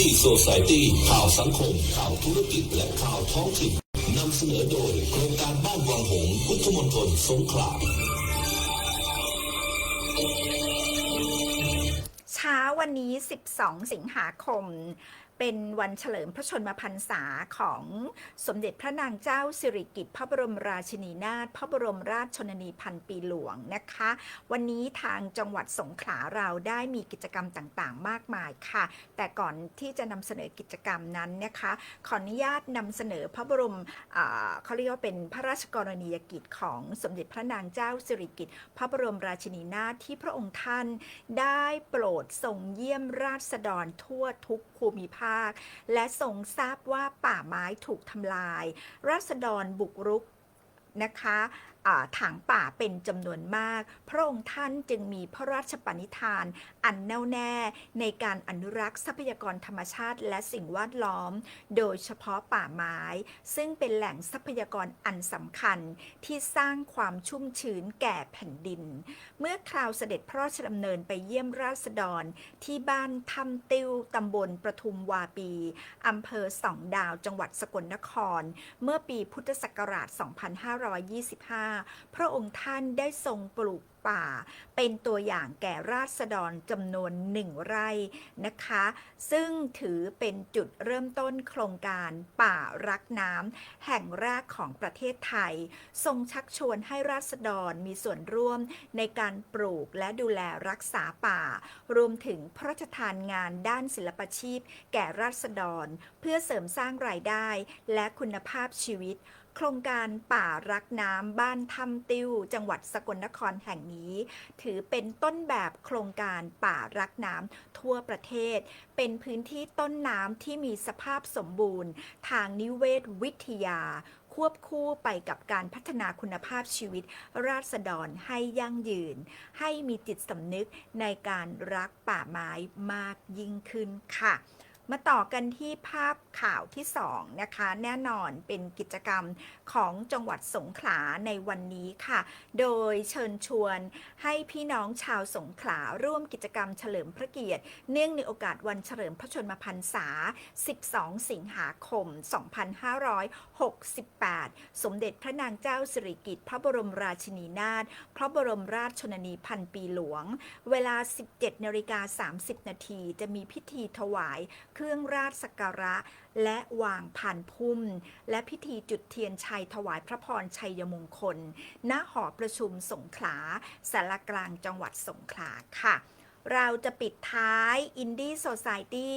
ดีโซซายตี้ข่าวสังคม ข่าวธุรกิจและข่าวท้องถิ่นนำเสนอโดยโครงการบ้านวังหงพุทธมณฑลสงขลาเช้าวันนี้ 12 สิงหาคม เป็นวันเฉลิมพระชนมพรรษาของสมเด็จพระนางเจ้าสิริกิติ์พระบรมราชินีนาถพระบรมราชชนนีพันปีหลวงนะคะ วันนี้ทางจังหวัดสงขลาเราได้มีกิจกรรมต่างๆ มากมายค่ะ แต่ก่อนที่จะนำเสนอกิจกรรมนั้นนะคะ ขออนุญาตนำเสนอพระบรมเขาเรียกว่าเป็นพระราชกรณียกิจของสมเด็จพระนางเจ้าสิริกิติ์พระบรมราชินีนาถที่พระองค์ท่าน ได้โปรดทรงเยี่ยมราษฎรทั่วทุกภูมิภาคและทรงทราบว่าป่าไม้ถูกทำลาย ราษฎรบุกรุกนะคะถางป่าเป็นจำนวนมาก พระองค์ท่านจึงมีพระราชปณิธาน อันแน่วแน่ในการอนุรักษ์ทรัพยากรธรรมชาติและสิ่งแวดล้อม โดยเฉพาะป่าไม้ ซึ่งเป็นแหล่งทรัพยากรอันสำคัญที่สร้างความชุ่มชื้นแก่แผ่นดิน เมื่อคราวเสด็จพระราชดำเนินไปเยี่ยมราษฎร ที่บ้านทำติวตำบลประทุมวาปีอำเภอสองดาวจังหวัดสกลนคร เมื่อปีพุทธศักราช 2525พระองค์ท่านได้ทรงปลูกป่า เป็นตัวอย่างแก่ราษฎรจำนวนหนึ่งไร่นะคะ ซึ่งถือเป็นจุดเริ่มต้นโครงการป่ารักน้ำแห่งแรกของประเทศไทย ทรงชักชวนให้ราษฎรมีส่วนร่วมในการปลูกและดูแลรักษาป่า รวมถึงพระราชทานงานด้านศิลปชีพ แก่ราษฎร เพื่อเสริมสร้างรายได้และคุณภาพชีวิตโครงการป่ารักน้ำบ้านทำติ้วจังหวัดสกลนครแห่งนี้ ถือเป็นต้นแบบโครงการป่ารักน้ำทั่วประเทศ เป็นพื้นที่ต้นน้ำที่มีสภาพสมบูรณ์ ทางนิเวศวิทยา ควบคู่ไปกับการพัฒนาคุณภาพชีวิต ราษฎรให้ยั่งยืน ให้มีจิตสำนึกในการรักป่าไม้มากยิ่งขึ้นค่ะ มาต่อกันที่ภาพข่าวที่2นะคะ แน่นอนเป็นกิจกรรมของจังหวัดสงขลาในวันนี้ค่ะ โดยเชิญชวนให้พี่น้องชาวสงขลาร่วมกิจกรรมเฉลิมพระเกียรติ เนื่องในโอกาสวันเฉลิมพระชนมพรรษา 12 สิงหาคม 2568 สมเด็จพระนางเจ้าสิริกิติ์พระบรมราชินีนาถพระบรมราชชนนีพันปีหลวง เวลา 17นาฬิกา30 นาทีจะมีพิธีถวายเครื่องราชสักการะ และวางผ่านพุ่ม และพิธีจุดเทียนชัยถวายพระพรชัยมงคล ณหอประชุมสงขลาสารกลางจังหวัดสงขลาค่ะ เราจะปิดท้าย Indie Society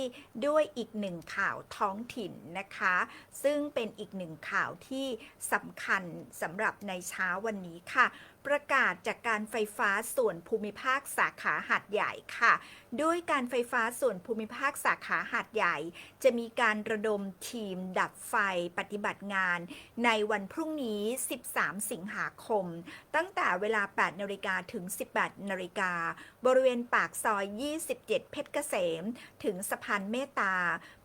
ด้วยอีกหนึ่งข่าวท้องถิ่นนะคะ ซึ่งเป็นอีกหนึ่งข่าวที่สำคัญสำหรับในเช้าวันนี้ค่ะ ประกาศจากการไฟฟ้าส่วนภูมิภาคสาขาหาดใหญ่ค่ะ ด้วยการไฟฟ้าส่วนภูมิภาคสาขาหาดใหญ่ จะมีการระดมทีมดับไฟปฏิบัติงาน ในวันพรุ่งนี้ 13 สิงหาคม ตั้งแต่เวลา 8นาฬิกาถึง 18นาฬิกาบริเวณปากซอย 27 เพชรเกษม ถึงสะพานเมตตา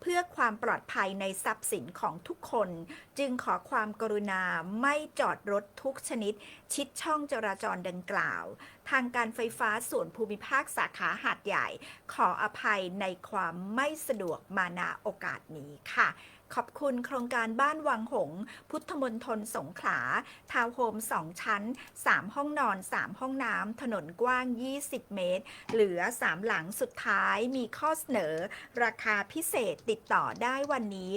เพื่อความปลอดภัยในทรัพย์สินของทุกคน จึงขอความกรุณาไม่จอดรถทุกชนิด ชิดช่องจราจรดังกล่าว ทางการไฟฟ้าส่วนภูมิภาคสาขาหาดใหญ่ ขออภัยในความไม่สะดวกมาณโอกาสนี้ค่ะ ขอบคุณโครงการบ้านวังหงส์พุทธมณฑลสงขลา ทาวน์โฮม 2 ชั้น 3 ห้องนอน 3 ห้องน้ำ ถนนกว้าง 20 เมตร เหลือ 3 หลังสุดท้ายมีข้อเสนอ ราคาพิเศษติดต่อได้วันนี้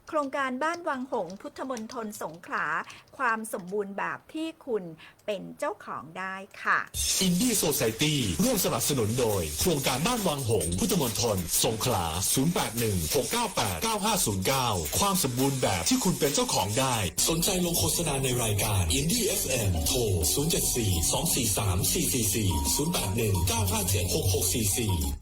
0816989509 โครงการบ้านวังหงส์พุทธมณฑลสงขลา ความสมบูรณ์แบบที่คุณเป็นเจ้าของได้ค่ะ อินดี้โซซายตี้ร่วมสนับสนุนโดย โครงการบ้านวังหงส์พุทธมณฑลสงขลา 0816989509 ความสมบูรณ์แบบที่คุณเป็นเจ้าของได้ สนใจลงโฆษณาในรายการ Indie FM โทร 074 243 444 081 957 6644